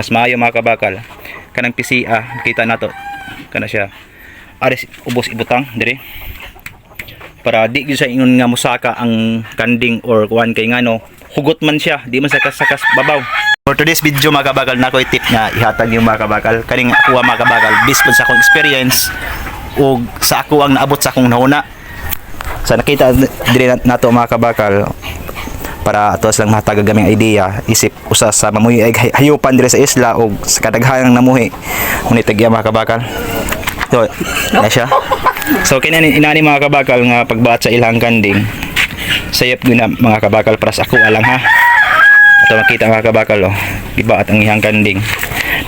Mas maayo mga kabakal. Kanang PCA, kita nato. Kana siya. Aris ubos ibutang dire. Para di gyud sa ingon nga musaka ang kanding or kuan kay ngano, hugot man siya, di man sakas-sakas babaw. For today's video mga kabakal, na ko'y tip nga ihatag yung mga kabakal. Kaning ako mga kabakal, based sa akong experience ug sa ako ang naabot sa akong nauna. Sa nakita dire na- nato mga kabakal, para atos lang matagag gaming idea isip usa sa mamuhi ay hay- hayupan dire sa isla o sa kadaghanang namuhi. Ngunit tagya mga kabakal. So na siya so kinani inani mga kabakal nga pagbaat sa ilang kanding sayop guna mga kabakal para sa ako alang ha? Ato makita mga kabakal oh. Ibaat ang ihang kanding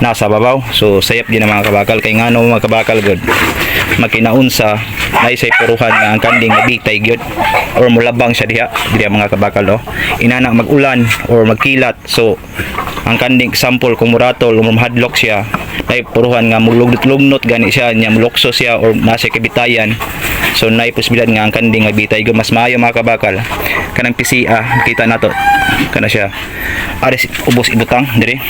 nasa babaw. So sayop din ang mga kabakal. Kay ngano mga kabakal good magkinaunsa na isay puruhan nga ang kanding nabitay gyud or mulabang siya diha diha mga kabakal oh inana magulan or magkilat. So ang kanding example kung muratol o mahadlok siya nay puruhan nga mulugnot-lugnot gani siya nya mulokso siya or nasa kabitayan so nay posibilidad nga ang kanding mabitay gyud mas maayo mga kabakal. Kanang PCA kita nato. Kana siya. Aris ubos ibutang dire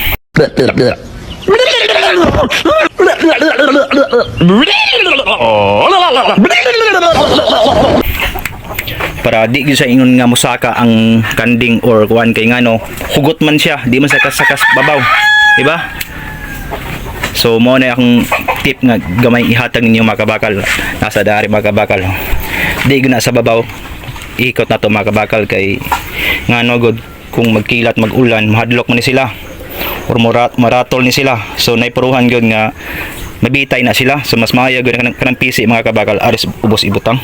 para di gyud sa ingon nga musaka ang kanding or kuan kay ngano hugot man siya di man sakas-sakas babaw di ba? So mo na akong tip nga gamay ihatag ninyo mga kabakal. Nasa dari mga kabakal. Di na sa babaw. Ikot na to mga kabakal kay ngano gud kung magkilat magulan mahadlok man ni sila or marat maratol ni sila so naipuruhan gyud nga mabitay na sila so mas maayo gyud kanang, kanang PC mga kabakal aris ubos ibutang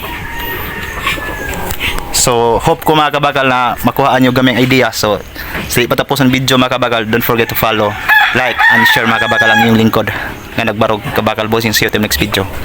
So, hope ko mga kabakal na makuhaan nyo gaming idea. So, sa patapos ng video mga kabakal, don't forget to follow, like, and share mga kabakal ang inyong lingkod na nagbarog kabakal bossing. See you next video.